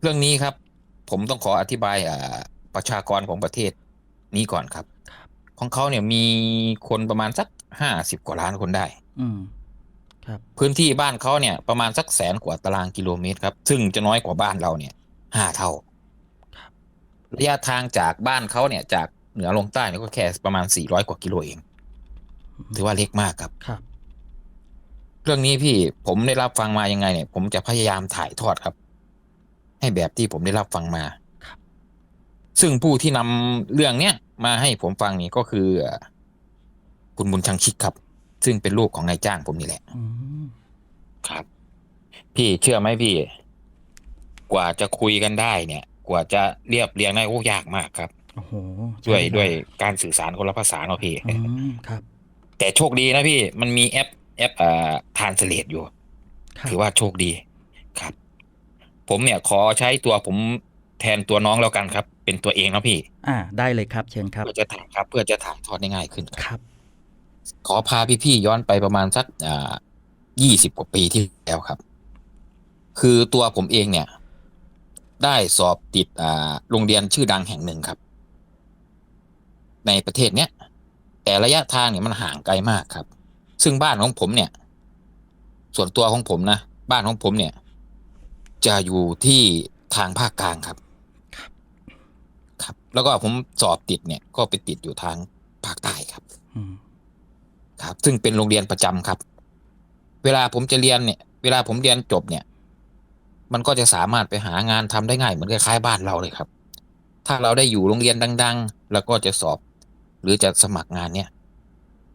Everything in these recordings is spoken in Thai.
เรื่องนี้ครับ ผมต้องขออธิบายอ่าประชากรของประเทศนี้ก่อนครับครับ ของเขาเนี่ยมีคนประมาณสักห้าสิบกว่าล้านคนได้ อืม ครับพื้นที่บ้านเขาเนี่ยประมาณสักแสนกว่าตารางกิโลเมตรครับ ซึ่งจะน้อยกว่าบ้านเราเนี่ยห้าเท่าครับระยะทางจากบ้านเขาเนี่ย จากเหนือลงใต้เนี่ยก็แค่ประมาณสี่ร้อยกว่ากิโลเอง ถือว่าเล็กมากครับ ครับ เรื่องนี้พี่ผมได้รับฟังมายังไงเนี่ย ผมจะพยายามถ่ายทอดครับ ให้แบบที่ผมได้รับฟังมาครับซึ่งผู้ที่นำเรื่องเนี้ยมาให้ผมฟังนี่ก็คือเอ่อคุณบุญชังชิกครับ ซึ่งเป็นลูกของนายจ้างผมนี่แหละอืมครับ พี่เชื่อไหมพี่ กว่าจะคุยกันได้เนี่ย กว่าจะเรียบเรียงได้โอ้ยากมากครับโอ้โหด้วยใช่ด้วยการสื่อสารคนละภาษาเนาะพี่อืมครับ แต่โชคดีนะพี่ มันมีแอปแอปอ่าทานสเลตอยู่ครับถือว่าโชคดีครับ ผมเนี่ยขอใช้ตัวผมแทนตัวน้องแล้วกันครับ เป็นตัวเองนะพี่อ่า ได้เลยครับ เชิญครับ เพื่อจะถ่ายครับ เพื่อจะถ่ายทอดได้ง่ายขึ้นครับครับ ขอพาพี่ๆย้อนไปประมาณสักอ่ายี่สิบกว่าปีที่แล้วครับ คือตัวผมเองเนี่ย ได้สอบติดอ่าโรงเรียนชื่อดังแห่งหนึ่งครับ ในประเทศเนี้ยแต่ระยะทางเนี่ยมันห่างไกลมากครับ ซึ่งบ้านของผมเนี่ย ส่วนตัวของผมนะบ้านของผมเนี่ย จะอยู่ที่ทางภาคกลางครับ ครับ แล้วก็ผมสอบติดเนี่ย ก็ไปติดอยู่ทางภาคใต้ครับอืมครับ ซึ่งเป็นโรงเรียนประจำครับ เวลาผมจะเรียนเนี่ย เวลาผมเรียนจบเนี่ย มันก็จะสามารถไปหางานทำได้ง่ายเหมือนคล้ายๆบ้านเราเลยครับ ถ้าเราได้อยู่โรงเรียนดัง ๆ แล้วก็จะสอบ หรือจะสมัครงานเนี่ย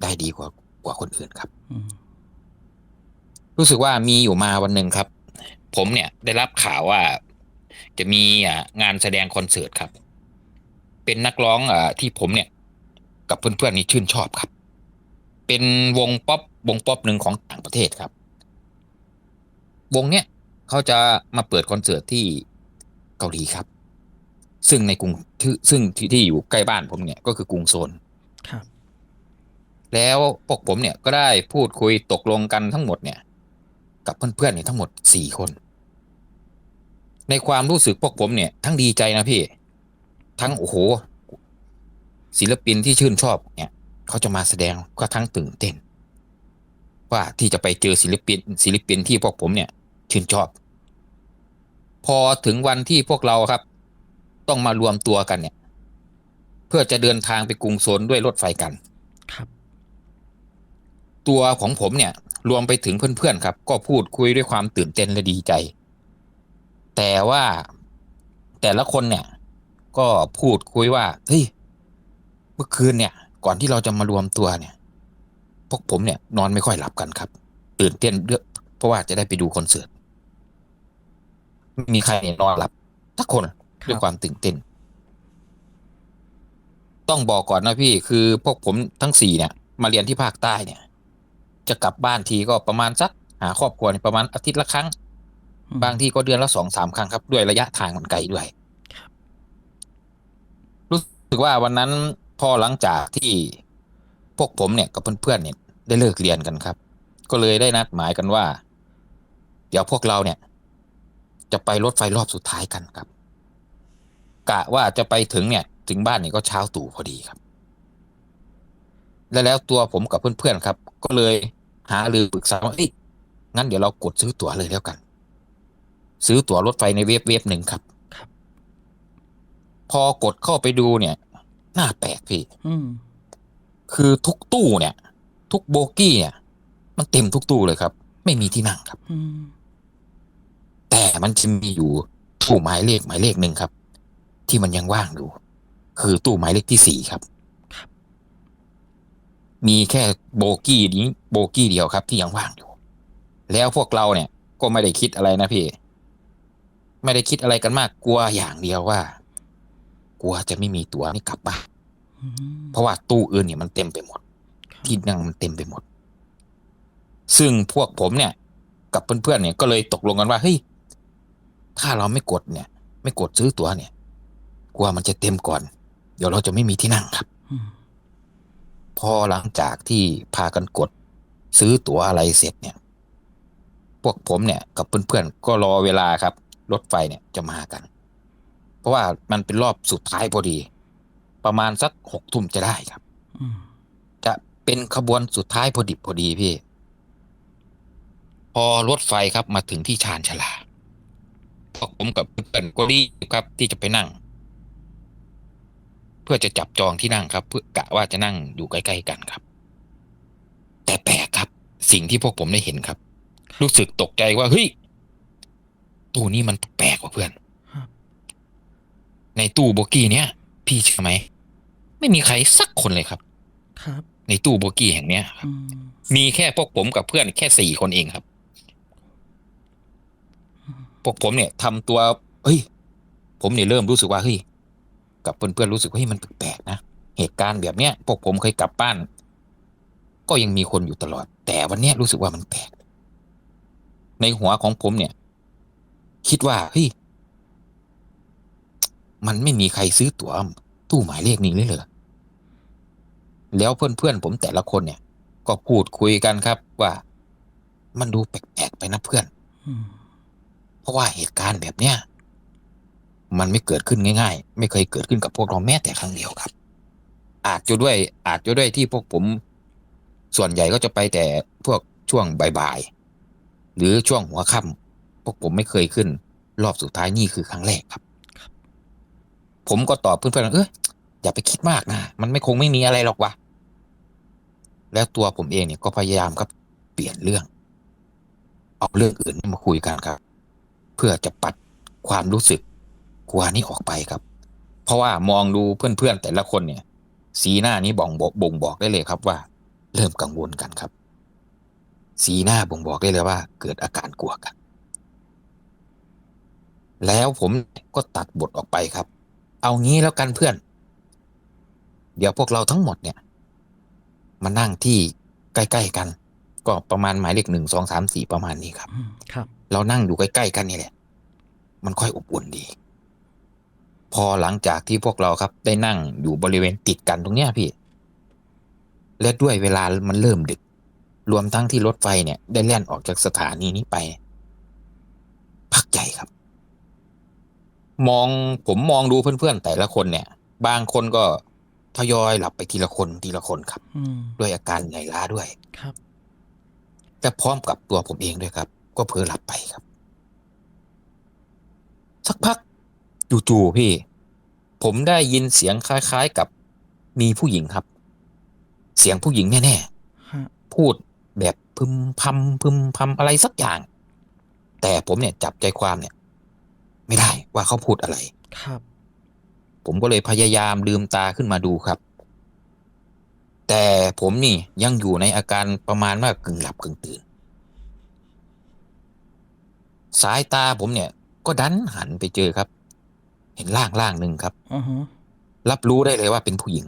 ได้ดีกว่ากว่าคนอื่นครับอืมรู้สึกว่ามีอยู่มาวันหนึ่งครับ ผมเนี่ยได้รับข่าวว่าจะมีอ่างานแสดงคอนเสิร์ตครับ เป็นนักร้องอ่าที่ผมเนี่ย กับเพื่อนๆนี่ชื่นชอบครับ เป็นวงป๊อปวงป๊อปหนึ่งของต่างประเทศครับ วงเนี้ยเขาจะมาเปิดคอนเสิร์ตที่เกาหลีครับ ซึ่งในกรุงที่ซึ่งที่ที่อยู่ใกล้บ้านผมเนี่ยก็คือกรุงโซนครับแล้วพวกผมเนี่ยก็ได้พูดคุยตกลงกันทั้งหมดเนี่ย กับเพื่อนๆเนี่ยทั้งหมดสี่คน ในความรู้สึกพวกผมเนี่ย ทั้งดีใจนะพี่ ทั้งโอ้โห ศิลปินที่ชื่นชอบเนี่ยเขาจะมาแสดงก็ทั้งตื่นเต้น ว่าที่จะไปเจอศิลปิน ศิลปินที่พวกผมเนี่ย ชื่นชอบ พอถึงวันที่พวกเราครับ ต้องมารวมตัวกันเนี่ย เพื่อจะเดินทางไปกรุงโซนด้วยรถไฟกันครับ ตัวของผมเนี่ย รวมไปถึงเพื่อนๆครับ ก็พูดคุยด้วยความตื่นเต้นและดีใจ แต่ว่าแต่ละคนเนี่ย ก็พูดคุยว่าเฮ้ยเมื่อคืนเนี่ย ก่อนที่เราจะมารวมตัวเนี่ย พวกผมเนี่ย นอนไม่ค่อยหลับกันครับ ตื่นเต้นเรื่องเพราะว่าจะได้ไปดูคอนเสิร์ตไม่มีใครนอนหลับสักคนครับด้วยความตื่นเต้น ต้องบอกก่อนนะพี่คือพวกผมทั้งสี่เนี่ย มาเรียนที่ภาคใต้เนี่ย จะกลับบ้านทีก็ประมาณสักหาครอบครัวเนี่ยประมาณอาทิตย์ละครั้งอืม บางที่ก็เดือนละสองสามครั้งครับ ด้วยระยะทางมันไกลด้วยรู้สึกว่าวันนั้นพอหลังจากที่พวกผมเนี่ยกับเพื่อนๆเนี่ย ได้เลิกเรียนกันครับ ก็เลยได้นัดหมายกันว่า เดี๋ยวพวกเราเนี่ย จะไปรถไฟรอบสุดท้ายกันครับ กะว่าจะไปถึงเนี่ย ถึงบ้านเนี่ยก็เช้าตู่พอดีครับ และแล้วตัวผมกับเพื่อนๆครับ ก็เลยหารือปรึกษาว่าเอ้ยงั้นเดี๋ยวเรากดซื้อตั๋วเลยแล้วกัน ซื้อตั๋วรถไฟในเว็บเว็บหนึ่งครับ ครับ พอกดเข้าไปดูเนี่ยน่าแปลกพี่อืมคือทุกตู้เนี่ย ทุกโบกี้เนี่ย มันเต็มทุกตู้เลยครับ ไม่มีที่นั่งครับอืมแต่มันจะมีอยู่ตู้หมายเลขหมายเลขหนึ่งครับ ที่มันยังว่างอยู่ คือตู้หมายเลขที่สี่ครับ มีแค่โบกี้นี้โบกี้เดียวครับ ที่ยังว่างอยู่ แล้วพวกเราเนี่ย ก็ไม่ได้คิดอะไรนะพี่ ไม่ได้คิดอะไรกันมาก กลัวอย่างเดียวว่า กลัวจะไม่มีตั๋วนี่กลับบ้านอืมเพราะว่าตู้อื่นเนี่ยมันเต็มไปหมด ที่นั่งมันเต็มไปหมด ซึ่งพวกผมเนี่ย กับเพื่อนๆเนี่ยก็เลยตกลงกันว่าเฮ้ยถ้าเราไม่กดเนี่ย ไม่กดซื้อตั๋วเนี่ย กลัวมันจะเต็มก่อน เดี๋ยวเราจะไม่มีที่นั่งครับอืมพอหลังจากที่พากันกดซื้อตั๋วอะไรเสร็จเนี่ย พวกผมเนี่ย กับเพื่อนๆก็รอเวลาครับ รถไฟเนี่ยจะมากัน เพราะว่ามันเป็นรอบสุดท้ายพอดี ประมาณสักหกทุ่มจะได้ครับอืมจะเป็นขบวนสุดท้ายพอดิบพอดีพี่ พอรถไฟครับมาถึงที่ชานชาลาพวกผมกับเพื่อนก็รีบครับ ที่จะไปนั่ง เพื่อจะจับจองที่นั่งครับ เพื่อกะว่าจะนั่งอยู่ใกล้ๆกันครับ แต่แปลกครับ สิ่งที่พวกผมได้เห็นครับ รู้สึกตกใจว่าเฮ้ย ตู้นี้มันแปลกกว่าเพื่อนครับในตู้โบกี้เนี้ยพี่เชื่อไหม ไม่มีใครสักคนเลยครับ ครับ ในตู้โบกี้แห่งเนี้ยครับอืมมีแค่พวกผมกับเพื่อนแค่สี่คนเองครับ พวกผมเนี่ยทำตัว เฮ้ย ผมเนี่ยเริ่มรู้สึกว่าเฮ้ยกับเพื่อนๆรู้สึกว่าเฮ้ยมันแปลกๆนะเหตุการณ์แบบเนี้ยพวกผมเคยกลับบ้าน ก็ยังมีคนอยู่ตลอด แต่วันเนี้ยรู้สึกว่ามันแปลกในหัวของผมเนี่ย คิดว่าเฮ้ยมันไม่มีใครซื้อตั๋วตู้หมายเลขนี้เลยเหรอแล้วเพื่อนๆผมแต่ละคนเนี่ย ก็พูดคุยกันครับว่า มันดูแปลกๆไปนะเพื่อนเพราะว่าเหตุการณ์แบบเนี้ยมันไม่เกิดขึ้นง่ายๆ ไม่เคยเกิดขึ้นกับพวกเราแม้แต่ครั้งเดียวครับ อาจจะด้วย อาจจะด้วยที่พวกผม ส่วนใหญ่ก็จะไปแต่พวกช่วงบ่ายๆหรือช่วงหัวค่ำ พวกผมไม่เคยขึ้น รอบสุดท้ายนี่คือครั้งแรกครับ ผมก็ตอบเพื่อนๆว่าเอออย่าไปคิดมากนะมันไม่คงไม่มีอะไรหรอกวะแล้วตัวผมเองเนี่ยก็พยายามครับ เปลี่ยนเรื่อง เอาเรื่องอื่นมาคุยกันครับ เพื่อจะปัดความรู้สึกกลัวนี้ออกไปครับ เพราะว่ามองดูเพื่อนๆแต่ละคนเนี่ย สีหน้านี้บ่งบอกบ่งบอกได้เลยครับว่า เริ่มกังวลกันครับ สีหน้าบ่งบอกได้เลยว่า เกิดอาการกลัวกัน แล้วผมก็ตัดบทออกไปครับ เอางี้แล้วกันเพื่อน เดี๋ยวพวกเราทั้งหมดเนี่ย มานั่งที่ใกล้ๆกัน ก็ประมาณหมายเลขหนึ่งสองสามสี่ประมาณนี้ครับอืมครับ เรานั่งอยู่ใกล้ๆกันนี่แหละ มันค่อยอบอุ่นดี พอหลังจากที่พวกเราครับ ได้นั่งอยู่บริเวณติดกันตรงเนี้ยพี่ และด้วยเวลามันเริ่มดึก รวมทั้งที่รถไฟเนี่ย ได้แล่นออกจากสถานีนี้ไป พักใหญ่ครับ มองผมมองดูเพื่อนๆแต่ละคนเนี่ย บางคนก็ทยอยหลับไปทีละคนทีละคนครับอืมด้วยอาการเหนื่อยล้าด้วยครับและพร้อมกับตัวผมเองด้วยครับ ก็เผลอหลับไปครับ สักพักจู่ๆพี่ ผมได้ยินเสียงคล้ายๆกับมีผู้หญิงครับ เสียงผู้หญิงแน่ฮะๆพูดแบบพึมพำพึมพำอะไรสักอย่าง แต่ผมเนี่ยจับใจความเนี่ย ไม่ได้ว่าเขาพูดอะไร ครับ ผมก็เลยพยายามลืมตาขึ้นมาดูครับ แต่ผมนี่ยังอยู่ในอาการประมาณว่ากึ่งหลับกึ่งตื่น สายตาผมเนี่ย ก็ดันหันไปเจอครับ เห็นร่างร่างหนึ่งครับอือฮึรับรู้ได้เลยว่าเป็นผู้หญิง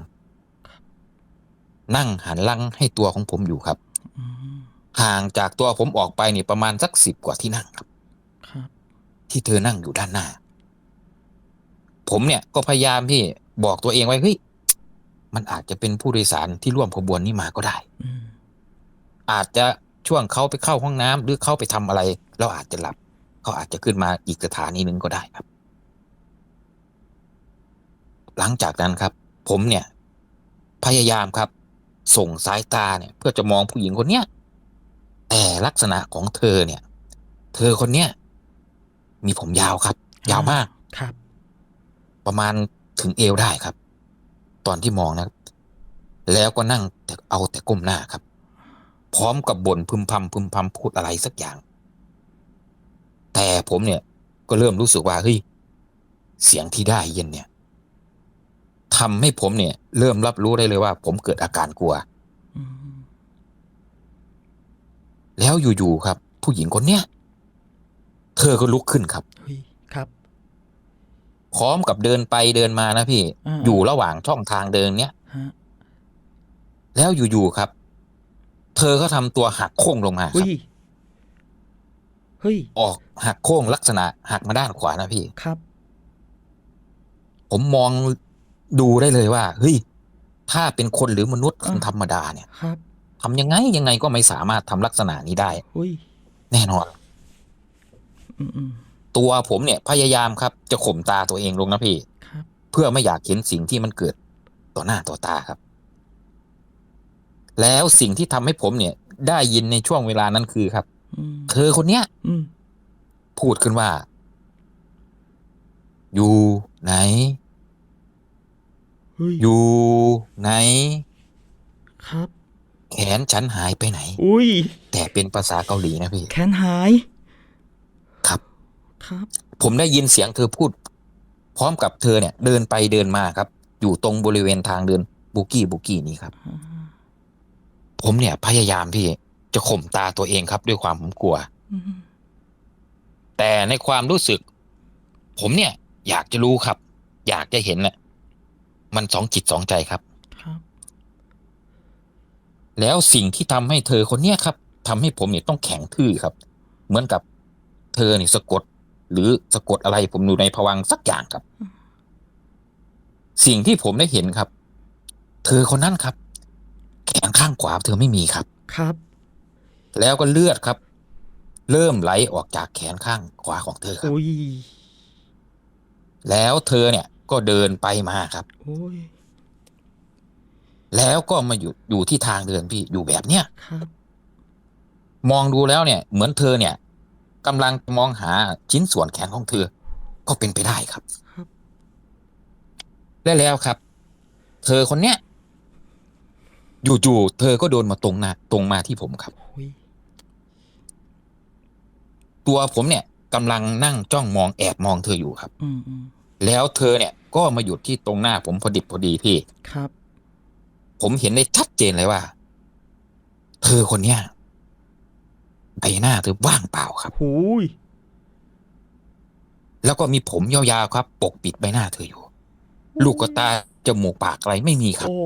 นั่งหันหลังให้ตัวของผมอยู่ครับ อืมห่างจากตัวผมออกไปนี่ประมาณสักสิบกว่าที่นั่งครับครับ ที่เธอนั่งอยู่ด้านหน้า ผมเนี่ยก็พยายามที่บอกตัวเองไว้เฮ้ยมันอาจจะเป็นผู้โดยสารที่ร่วมขบวนนี้มาก็ได้อืมอาจจะช่วงเขาไปเข้าห้องน้ำหรือเขาไปทำอะไร เราอาจจะหลับ เขาอาจจะขึ้นมาอีกสถานีหนึ่งก็ได้ครับ หลังจากนั้นครับ ผมเนี่ย พยายามครับ ส่งสายตาเนี่ย เพื่อจะมองผู้หญิงคนเนี้ยแต่ลักษณะของเธอเนี่ย เธอคนเนี้ย มีผมยาวครับ ยาวมากครับ ประมาณถึงเอวได้ครับ ตอนที่มองนะครับแล้วก็นั่งแต่เอาแต่ก้มหน้าครับ พร้อมกับบ่นพึมพำพึมพำพูดอะไรสักอย่าง แต่ผมเนี่ย ก็เริ่มรู้สึกว่าเฮ้ยเสียงที่ได้ยินเนี่ยทำให้ผมเนี่ย เริ่มรับรู้ได้เลยว่า ผมเกิดอาการกลัวอืมแล้วอยู่ๆครับ ผู้หญิงคนเนี้ยเธอก็ลุกขึ้นครับ เฮ้ยครับ พร้อมกับเดินไปเดินมานะพี่ อ่า อยู่ระหว่างช่องทางเดินเนี้ย ฮะแล้วอยู่ๆครับ เธอก็ทำตัวหักโค้งลงมาคเฮ้รับ ยเฮ้ยออกหักโค้งลักษณะหักมาด้านขวานะพี่ ครับผมมองดูได้เลยว่า เฮ้ย ถ้าเป็นคนหรือมนุษย์คนธรรมดาเนี่ยครับทำยังไงยังไงก็ไม่สามารถทำลักษณะนี้ได้ เฮ้ยแน่นอนอืมอืม ตัวผมเนี่ยพยายามครับ จะข่มตาตัวเองลงนะพี่ครับเพื่อไม่อยากเห็นสิ่งที่มันเกิดต่อหน้าต่อตาครับ แล้วสิ่งที่ทำให้ผมเนี่ย ได้ยินในช่วงเวลานั้นคือครับอืมเธอคนเนี้ยอืมพูดขึ้นว่า อยู่ไหนเฮ้ยอยู่ไหน ครับ แขนฉันหายไปไหน อุ้ยแต่เป็นภาษาเกาหลีนะพี่ แขนหายครับ ครับ ผมได้ยินเสียงเธอพูด พร้อมกับเธอเนี่ย เดินไปเดินมาครับ อยู่ตรงบริเวณทางเดินบุกี้บุกี้นี้ครับอ่าผมเนี่ย พยายามที่จะข่มตาตัวเองครับ ด้วยความผมกลัวอืมแต่ในความรู้สึก ผมเนี่ย อยากจะรู้ครับ อยากจะเห็นน่ะ มันสองจิตสองใจครับครับ แล้วสิ่งที่ทำให้เธอคนเนี้ยครับทำให้ผมเนี่ยต้องแข็งทื่อครับ เหมือนกับ เธอนี่สะกด หรือสะกดอะไรผมอยู่ในภวังค์สักอย่างครับ สิ่งที่ผมได้เห็นครับ เธอคนนั้นครับ แขนข้างขวาเธอไม่มีครับ ครับ แล้วก็เลือดครับ เริ่มไหลออกจากแขนข้างขวาของเธอครับ อุ้ย แล้วเธอเนี่ย ก็เดินไปมาครับโอ้ยแล้วก็มาอยู่อยู่ที่ทางเดินพี่อยู่แบบเนี้ยครับ มองดูแล้วเนี่ย เหมือนเธอเนี่ย กำลังมองหาชิ้นส่วนแขนของเธอ ก็เป็นไปได้ครับครับและแล้วครับ เธอคนเนี้ยอยู่ๆเธอก็โดนมาตรงหน้าตรงมาที่ผมครับโอ้ยตัวผมเนี่ยกำลังนั่งจ้องมองแอบมองเธออยู่ครับอืมอืมแล้วเธอเนี่ย ก็มาหยุดที่ตรงหน้าผมพอดิบพอดีพี่ครับ ผมเห็นได้ชัดเจนเลยว่า เธอคนเนี้ย ใบหน้าเธอว่างเปล่าครับ หูย แล้วก็มีผมยาวๆครับ ปกปิดใบหน้าเธออยู่ ลูกกระตาจมูกปากอะไรไม่มีครับโอ้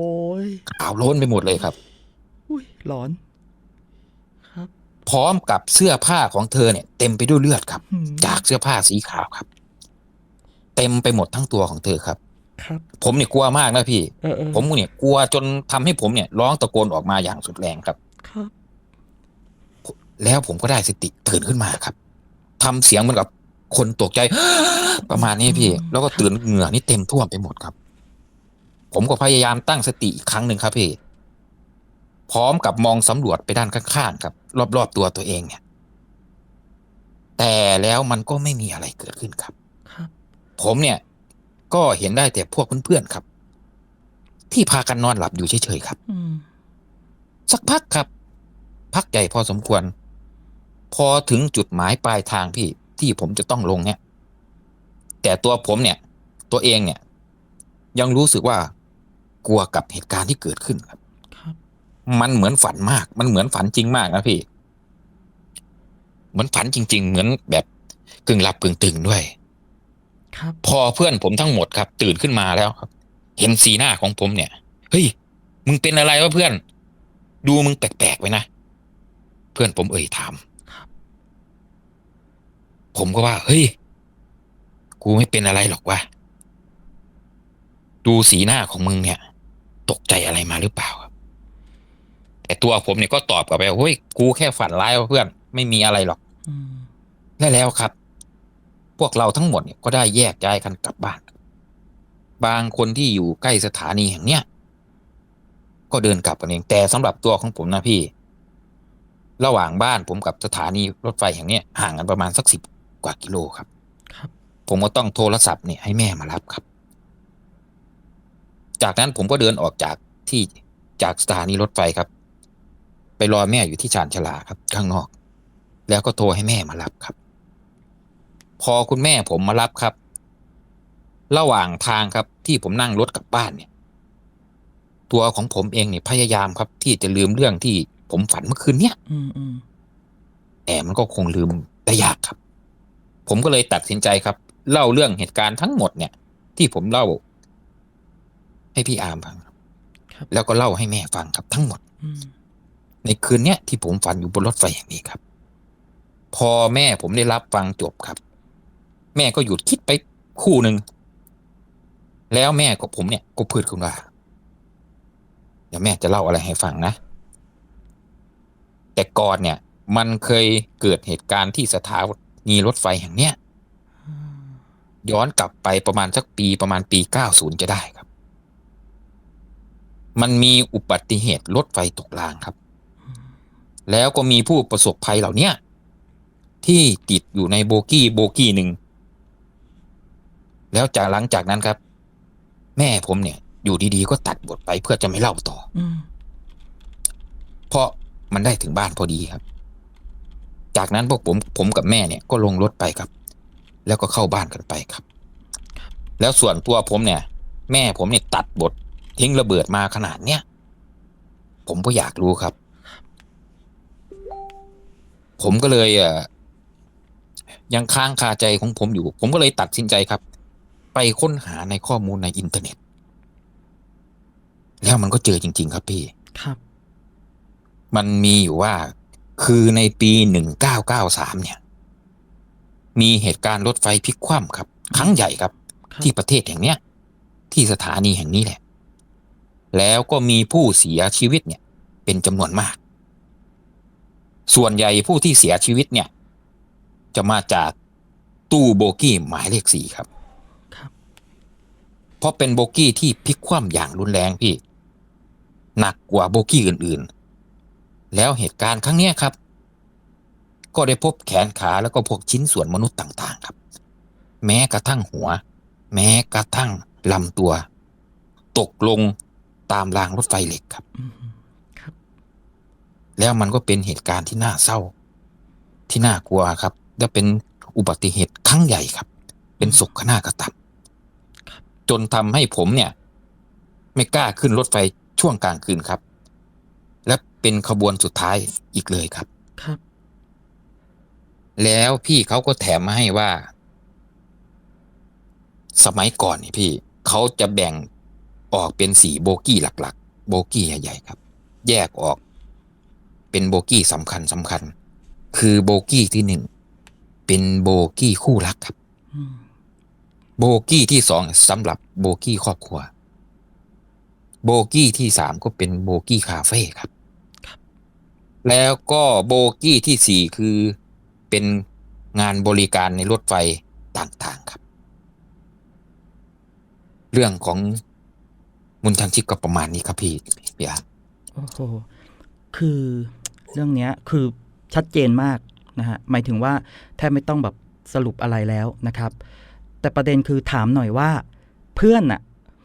ยขาวโล้นไปหมดเลยครับ อุ้ยหลอน ครับ พร้อมกับเสื้อผ้าของเธอเนี่ย เต็มไปด้วยเลือดครับ อืม จากเสื้อผ้าสีขาวครับ เต็มไปหมดทั้งตัวของเธอครับ ครับ ผมเนี่ยกลัวมากนะพี่ เออเออผมเนี่ยกลัวจนทำให้ผมเนี่ยร้องตะโกนออกมาอย่างสุดแรงครับ ครับ แล้วผมก็ได้สติตื่นขึ้นมาครับทำเสียงเหมือนกับคนตกใจประมาณนี้พี่ แล้วก็ตื่นเหงื่อนี่เต็มท่วมไปหมดครับ ผมก็พยายามตั้งสติอีกครั้งหนึ่งครับพี่พร้อมกับมองสำรวจไปด้านข้างๆครับ รอบๆตัวตัวเองเนี่ย แต่แล้วมันก็ไม่มีอะไรเกิดขึ้นครับครับผมเนี่ย ก็เห็นได้แต่พวกเพื่อนๆครับ ที่พากันนอนหลับอยู่เฉยๆครับอืมสักพักครับ พักใหญ่พอสมควร พอถึงจุดหมายปลายทางพี่ที่ผมจะต้องลงเนี่ย แต่ตัวผมเนี่ย ตัวเองเนี่ย ยังรู้สึกว่ากลัวกับเหตุการณ์ที่เกิดขึ้นครับครับ มันเหมือนฝันมาก มันเหมือนฝันจริงมากนะพี่ เหมือนฝันจริง ๆ เหมือนแบบกึ่งหลับกึ่งตื่นด้วยครับ พอเพื่อนผมทั้งหมดครับ ตื่นขึ้นมาแล้วครับ เห็นสีหน้าของผมเนี่ย เฮ้ย มึงเป็นอะไรวะเพื่อน ดูมึงแปลกๆไปนะ เพื่อนผมเอ่ยถามครับ ผมก็ว่า เฮ้ย กูไม่เป็นอะไรหรอกวะดูสีหน้าของมึงเนี่ย ตกใจอะไรมาหรือเปล่าครับแต่ตัวผมเนี่ยก็ตอบกลับไปว่าเฮ้ยกูแค่ฝันร้ายวะเพื่อน ไม่มีอะไรหรอกอืมและแล้วครับ พวกเราทั้งหมดเนี่ยก็ได้แยกย้ายกันกลับบ้าน บางคนที่อยู่ใกล้สถานีแห่งเนี้ยก็เดินกลับกันเองแต่สำหรับตัวของผมนะพี่ ระหว่างบ้านผมกับสถานีรถไฟแห่งเนี้ยห่างกันประมาณสักสิบ กว่ากิโลครับ ครับ ผมก็ต้องโทรศัพท์เนี่ยให้แม่มารับครับ จากนั้นผมก็เดินออกจากที่จากสถานีรถไฟครับ ไปรอแม่อยู่ที่ชานชาลาครับ ข้างนอก แล้วก็โทรให้แม่มารับครับ พอคุณแม่ผมมารับครับ ระหว่างทางครับที่ผมนั่งรถกลับบ้านเนี่ย ตัวของผมเองเนี่ยพยายามครับ ที่จะลืมเรื่องที่ผมฝันเมื่อคืนเนี่ยอืมอืมแต่มันก็คงลืมได้ยากครับ ผมก็เลยตัดสินใจครับ เล่าเรื่องเหตุการณ์ทั้งหมดเนี่ย ที่ผมเล่า ให้พี่อาร์มฟังครับครับแล้วก็เล่าให้แม่ฟังครับทั้งหมด อืมในคืนเนี้ยที่ผมฝันอยู่บนรถไฟอย่างนี้ครับ พอแม่ผมได้รับฟังจบครับ แม่ก็หยุดคิดไปคู่หนึ่ง แล้วแม่กับผมเนี่ยก็พูดขึ้นว่าเดี๋ยวแม่จะเล่าอะไรให้ฟังนะ แต่ก่อนเนี่ย มันเคยเกิดเหตุการณ์ที่สถา นีรถไฟแห่งเนี้ยย้อนกลับไปประมาณสักปีประมาณปี 90 จะได้ครับ มันมีอุบัติเหตุรถไฟตกรางครับ แล้วก็มีผู้ประสบภัยเหล่าเนี้ยที่ติดอยู่ในโบกี้โบกี้หนึ่ง แล้วจากหลังจากนั้นครับ แม่ผมเนี่ย อยู่ดีๆก็ตัดบทไปเพื่อจะไม่เล่าต่ออืมเพราะมันได้ถึงบ้านพอดีครับ จากนั้นพวกผมผมกับแม่เนี่ยก็ลงรถไปครับ แล้วก็เข้าบ้านกันไปครับ แล้วส่วนตัวผมเนี่ย แม่ผมเนี่ยตัดบททิ้งระเบิดมาขนาดเนี้ยผมก็อยากรู้ครับ ผมก็เลยเอ่อยังค้างคาใจของผมอยู่ ผมก็เลยตัดสินใจครับ ไปค้นหาในข้อมูลในอินเทอร์เน็ต แล้วมันก็เจอจริง ๆ ครับพี่ ครับ มันมีอยู่ว่า คือในปีหนึ่งเก้าเก้าสามเนี่ย มีเหตุการณ์รถไฟพลิกคว่ำครับ ครั้งใหญ่ครับครับ ที่ประเทศแห่งเนี้ย ที่สถานีแห่งนี้แหละ แล้วก็มีผู้เสียชีวิตเนี่ย เป็นจำนวนมาก ส่วนใหญ่ผู้ที่เสียชีวิตเนี่ย จะมาจากตู้โบกี้หมายเลขสี่ครับครับเพราะเป็นโบกี้ที่พลิกคว่ำอย่างรุนแรงพี่ หนักกว่าโบกี้อื่นๆ แล้วเหตุการณ์ครั้งเนี้ยครับ ก็ได้พบแขนขาแล้วก็พวกชิ้นส่วนมนุษย์ต่างๆ ครับ แม้กระทั่งหัว แม้กระทั่งลำตัว ตกลงตามรางรถไฟเหล็กครับอืมครับ แล้วมันก็เป็นเหตุการณ์ที่น่าเศร้า ที่น่ากลัวครับ และเป็นอุบัติเหตุครั้งใหญ่ครับ เป็นศกนาฏกรรมจนทำให้ผมเนี่ย ไม่กล้าขึ้นรถไฟช่วงกลางคืนครับ และเป็นขบวนสุดท้ายอีกเลยครับ ครับ แล้วพี่เขาก็แถมมาให้ว่า สมัยก่อนนี่พี่เขาจะแบ่งออกเป็นสี่โบกี้หลักๆ โบกี้ใหญ่ๆครับ แยกออก เป็นโบกี้สำคัญสำคัญ คือโบกี้ที่หนึ่งเป็นโบกี้คู่รักครับอืมโบกี้ที่สองสำหรับโบกี้ครอบครัว โบกี้ที่สามก็เป็นโบกี้คาเฟ่ครับ แล้วก็โบกี้ที่สี่คือเป็นงานบริการในรถไฟต่างๆครับ เรื่องของมุนทันชิกก็ประมาณนี้ครับพี่พี่อาร์ตโอ้โหคือเรื่องเนี้ยคือชัดเจนมากนะฮะหมายถึงว่าแทบไม่ต้องแบบสรุปอะไรแล้วนะครับ แต่ประเด็นคือถามหน่อยว่าเพื่อนอะ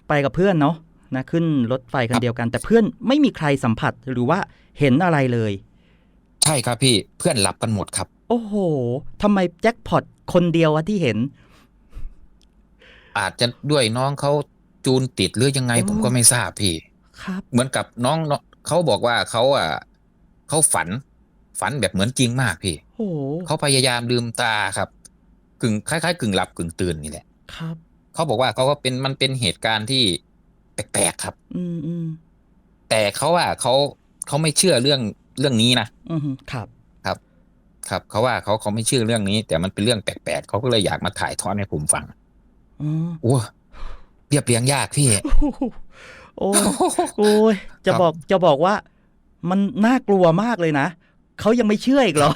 ไปกับเพื่อนเนาะ นะขึ้นรถไฟคันเดียวกัน แต่เพื่อนไม่มีใครสัมผัสหรือว่าเห็นอะไรเลย ใช่ครับพี่เพื่อนหลับกันหมดครับ โอ้โหทำไมแจ็คพอตคนเดียววะที่เห็น อาจจะด้วยน้องเขาจูนติดหรือยังไงโอ้ผมก็ไม่ทราบพี่ ครับ เหมือนกับน้องน้องเขาบอกว่าเขาอะเขาฝันฝันแบบเหมือนจริงมากพี่โอ้โหเขาพยายามลืมตาครับ กึ่งคล้ายๆ กึ่งหลับกึ่งตื่นนี่แหละ ครับ เขาบอกว่าเขาก็เป็นมันเป็นเหตุการณ์ที่ แปลกๆครับ อืมอืมแต่เขาอะเขาเขาไม่เชื่อเรื่องเรื่องนี้นะอืมครับ ครับเขาว่าเขาเขาไม่เชื่อเรื่องนี้ แต่มันเป็นเรื่องแปลกๆเขาก็เลยอยากมาถ่ายทอดให้ผมฟังอ๋อโอ้เรียบเรียงยากพี่ โอ้โอ้ยจะครับบอกจะบอกว่า มันน่ากลัวมากเลยนะเขายังไม่เชื่ออีกเหรอ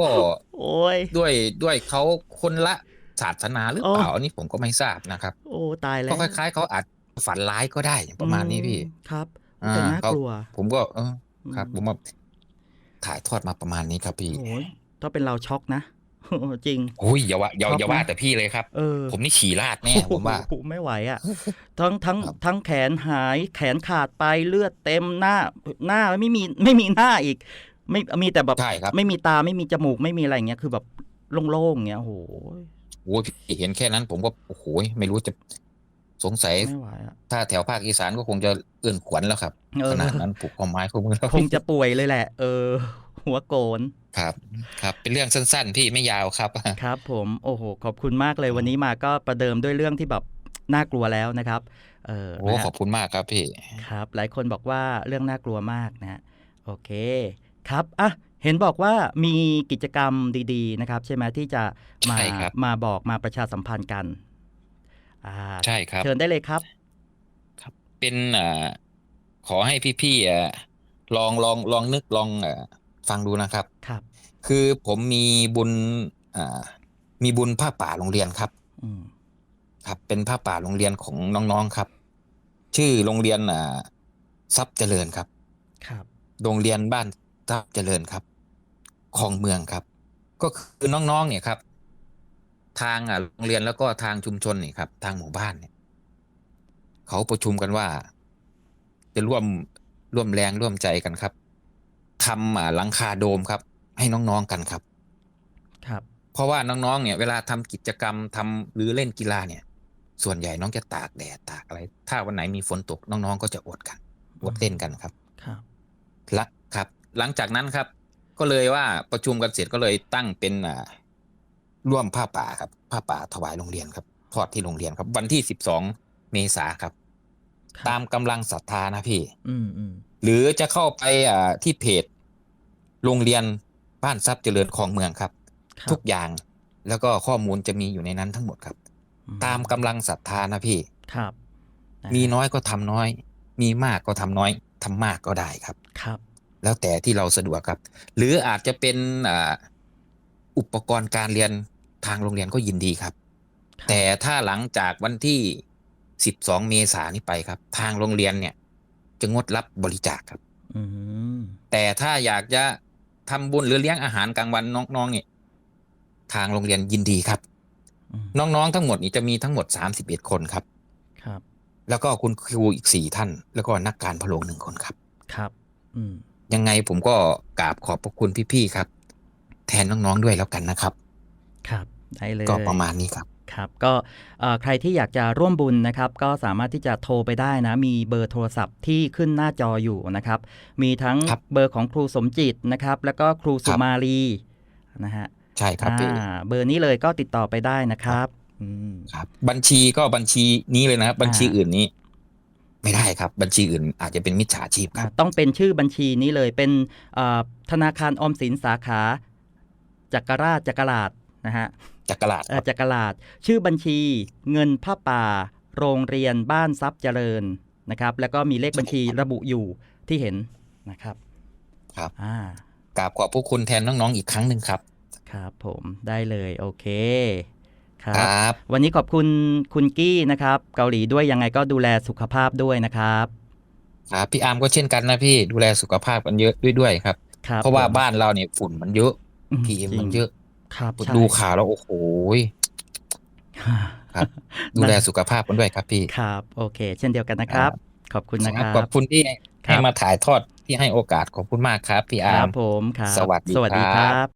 ก็โอ้ยด้วยด้วยเขาคนละ ศาสนาหรือเปล่าอันนี้ผมก็ไม่ทราบนะครับ โอ้ตายแล้ก็วคล้ายๆเขาอาจฝันร้ายก็ได้ประมาณนี้พี่อืมครับอ่าแต่น่ากลัว ผมก็เออครับอืผมว่าถ่ายทอดมาประมาณนี้ครับพี่โอ้ยถ้าเป็นเราช็อกนะจริงโอ้ยอย่าว่าอย่าช็อกอย่าว่านะแต่พี่เลยครับเออผมนี่ฉี่ราดแน่ผมว่าโอ้โหไม่ไหวอะทั้งทั้งครับทั้งแขนหายแขนขาดไปเลือดเต็มหน้า หน้าไม่มีไม่มีหน้าอีก ไม่มีแต่แบบใช่ครับไม่มีตาไม่มีจมูกไม่มีอะไรอย่างเงี้ยคือแบบโล่งๆเงี้ยโอ้โห โอ้ยพี่เห็นแค่นั้น ผมก็โอ้โหไม่รู้จะสงสัยไม่ไหวอะถ้าแถวภาคอีสานก็คงจะเอื้อนขวัญแล้วครับเออขนาดนั้นผูกข้อไม้ข้อมือแล้วคงจะป่วยเลยแหละ เออ หัวโกน ครับ ครับ เป็นเรื่องสั้นๆ พี่ไม่ยาวครับ ครับผมโอ้โหขอบคุณมากเลยวันนี้มาก็ประเดิมด้วยเรื่องที่แบบน่ากลัวแล้วนะครับเออโอ้นะฮะขอบคุณมากครับพี่ ครับ หลายคนบอกว่าเรื่องน่ากลัวมากนะฮะโอเคครับอะ เห็นบอกว่ามีกิจกรรมดีๆนะครับ ใช่ไหมที่จะมาใช่ครับมาบอกมาประชาสัมพันธ์กันอ่าใช่ครับ เชิญได้เลยครับเป็นอ่าขอให้พี่ๆอะลองลองลองนึกลองเอ่อฟังดูนะครับ ครับ คือผมมีบุญอ่ามีบุญผ้าป่าโรงเรียนครับอืมครับ เป็นผ้าป่าโรงเรียนของน้องๆครับ ชื่อโรงเรียนอ่าทรัพย์เจริญครับ ครับ โรงเรียนบ้านทรัพย์เจริญครับ คลองเมืองครับ ก็คือน้องๆเนี่ยครับ ทางอะโรงเรียนแล้วก็ทางชุมชนเนี่ยครับ ทางหมู่บ้านเนี่ยเขาประชุมกันว่า จะร่วมร่วมแรงร่วมใจกันครับทำอ่าหลังคาโดมครับ ให้น้องๆกันครับ ครับ เพราะว่าน้องๆเนี่ย เวลาทำกิจกรรมทำหรือเล่นกีฬาเนี่ย ส่วนใหญ่น้องจะตากแดดตากอะไร ถ้าวันไหนมีฝนตกน้องๆก็จะอดกันอดเล่นกันครับ ครับละครับ หลังจากนั้นครับ ก็เลยว่าประชุมกันเสร็จก็เลยตั้งเป็นอ่าร่วมผ้าป่าครับผ้าป่าถวายโรงเรียนครับทอดที่โรงเรียนครับ วันที่สิบสองเมษาครับครับตามกำลังศรัทธานะพี่อืมอืมหรือจะเข้าไปอ่าที่เพจโรงเรียนบ้านทรัพย์เจริญคลองเมืองครับครับ ทุกอย่างแล้วก็ข้อมูลจะมีอยู่ในนั้นทั้งหมดครับอืตามกำลังศรัทธานะพี่ครับะฮะมีน้อยก็ทำน้อย มีมากก็ทำน้อยทำมากก็ได้ครับครับ แล้วแต่ที่เราสะดวกครับ หรืออาจจะเป็นอ่าอุปกรณ์การเรียนทางโรงเรียนก็ยินดีครับครับ แต่ถ้าหลังจากวันที่ 12 เมษายนนี้ไปครับ ทางโรงเรียนเนี่ย จะงดรับบริจาคครับอืมแต่ถ้าอยากจะทำบุญหรือเลี้ยงอาหารกลางวันน้องๆเนี่ยทางโรงเรียนยินดีครับอืมน้องๆทั้งหมดนี่จะมีทั้งหมด 31 คนครับ ครับ แล้วก็คุณครูอีกสี่ท่าน แล้วก็นักการพะโลงหนึ่งคนครับ ครับ อืม ยังไงผมก็กราบขอบพระคุณพี่ๆครับ แทนน้องๆด้วยแล้วกันนะครับ ครับได้เลยก็ประมาณนี้ครับครับก็เอ่อใครที่อยากจะร่วมบุญนะครับ ก็สามารถที่จะโทรไปได้นะ มีเบอร์โทรศัพท์ที่ขึ้นหน้าจออยู่นะครับ มีทั้งครับเบอร์ของครูสมจิตนะครับ แล้วก็ครูสุครับมาลีนะฮะใช่ครับพี่อ่าเบอร์นี้เลยก็ติดต่อไปได้นะครับอืมครับ บัญชีก็บัญชีนี้เลยนะครับ บัญชีอ่าอื่นนี้ ไม่ได้ครับบัญชีอื่นอาจจะเป็นมิจฉาชีพคอ่ารับ ต้องเป็นชื่อบัญชีนี้เลยเป็นเอ่อธนาคารออมสินสาขาจักรราชจักรลาดนะฮะจักรลาดเอ่คอรับจักรลาดชื่อบัญชีเงินผ้าป่า โรงเรียนบ้านทรัพย์เจริญนะครับ แล้วก็มีเลขบัญชีระบุอยู่ที่เห็นนะครับ ครับอ่ากราบขอบพระคุณแทนน้องๆอีกครั้งหนึ่งครับ ครับผมได้เลยโอเค ครัคบรับ วันนี้ขอบคุณคุณกี้นะครับ เกาหลีด้วยยังไงก็ดูแลสุขภาพด้วยนะครับครับพี่อาร์มก็เช่นกันนะพี่ดูแลสุขภาพกันเยอะด้วยด้วยครับครับเพราะว่าผมบ้านเราเนี่ยฝุ่นมันเยอะอืพีเอ็มจริงมันเยอะครับใช่ดูข่าวแล้วโอ้โหยครับดูแลสุขภาพกันด้วยครับพี่ครับ โอเค เช่นเดียวกันนะครับ ขอบคุณนะครับขอบคุณที่ครัให้บมาถ่ายทอดที่ให้โอกาสขอบคุณมากครับพี่คอารัร์บมผมครับสวัสดีสวัสดีคครัรับบ